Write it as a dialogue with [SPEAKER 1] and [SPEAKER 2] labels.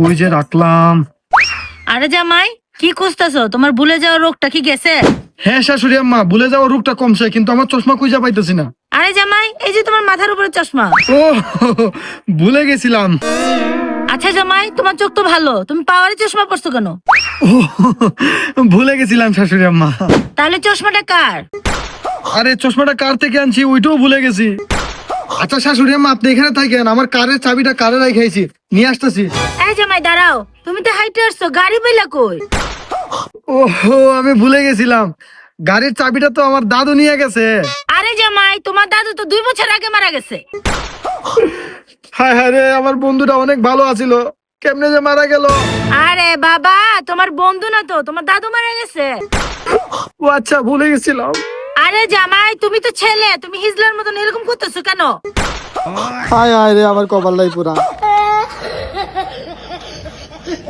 [SPEAKER 1] কই যে রাখলাম।
[SPEAKER 2] আরে জামাই কি খুঁজতেছো? তোমার ভুলে যাওয়া রোগটা কি গেছে?
[SPEAKER 1] হ্যাঁ শাশুড়ি আম্মা ভুলে যাওয়ার রোগটা কমছে কিন্তু আমার চশমা খুঁজে পাইতেছি না।
[SPEAKER 2] আরে জামাই এই যে তোমার মাথার উপরে চশমা।
[SPEAKER 1] ও ভুলে গেছিলাম।
[SPEAKER 2] আচ্ছা জামাই তোমার চোখ তো ভালো তুমি পাওয়ারে চশমা পরছো কেন?
[SPEAKER 1] ও ভুলে গেছিলাম শাশুড়ি আম্মা।
[SPEAKER 2] তাহলে চশমাটা কার?
[SPEAKER 1] আরে চশমাটা কার থেকে আনছি? ওইটাও ভুলে গেছি। আচ্ছা শাশুড়ি আম্মা আপনি এখানে থাকেন আমার কারের চাবিটা কারে রাখাইছি নিয়ে আসতেছি।
[SPEAKER 2] জামাই দাঁড়াও। তুমি তো হাইটে আসছো গাড়ি বইলা কই?
[SPEAKER 1] ও আমি ভুলে গেছিলাম। গাড়ির চাবিটা তো আমার দাদু নিয়ে গেছে।
[SPEAKER 2] আরে জামাই তোমার দাদু তো দুই বছর আগে মারা গেছে।
[SPEAKER 1] হায় হায় রে আমার বন্ধুটা অনেক ভালো আছিল। কেমনে যে মারা গেল?
[SPEAKER 2] আরে বাবা তোমার বন্ধু না তো তোমার দাদু মারা গেছে।
[SPEAKER 1] ও আচ্ছা ভুলে গেছিলাম।
[SPEAKER 2] আরে জামাই তুমি তো ছেলে তুমি হিজলার মতন এরকম করতেছো কেন?
[SPEAKER 1] হায় হায় রে আমার কপাল লাই পুরা। はっはっはっはっはっはっはっは